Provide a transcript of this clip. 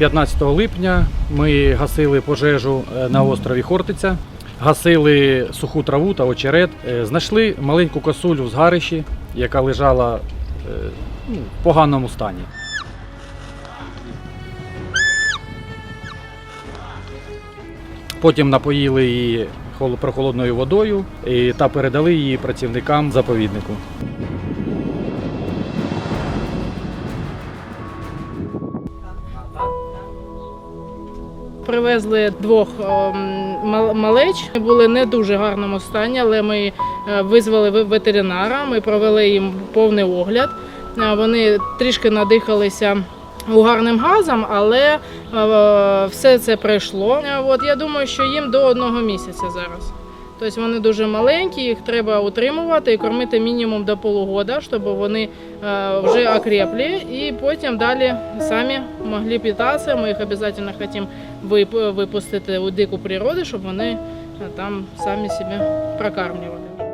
15 липня ми гасили пожежу е, на острові Хортиця, гасили суху траву та очерет. Е, Знайшли маленьку косулю в згарищі, яка лежала е, ну, в поганому стані. Потім напоїли її хол- прохолодною водою та передали її працівникам заповіднику. Привезли двох ем, малеч. Були не дуже гарному стані, але ми е, визвали ветеринара. Ми провели їм повний огляд. Е, Вони трішки надихалися угарним газом, але е, все це пройшло. От я думаю, що їм до одного місяця зараз. Тобто вони дуже маленькі, їх треба утримувати і кормити мінімум до полугода, щоб вони е, вже окрепли і потім далі самі могли питатися. Ми їх обов'язково хочемо випустити у дику природу, щоб вони е, там самі себе прокармлювали.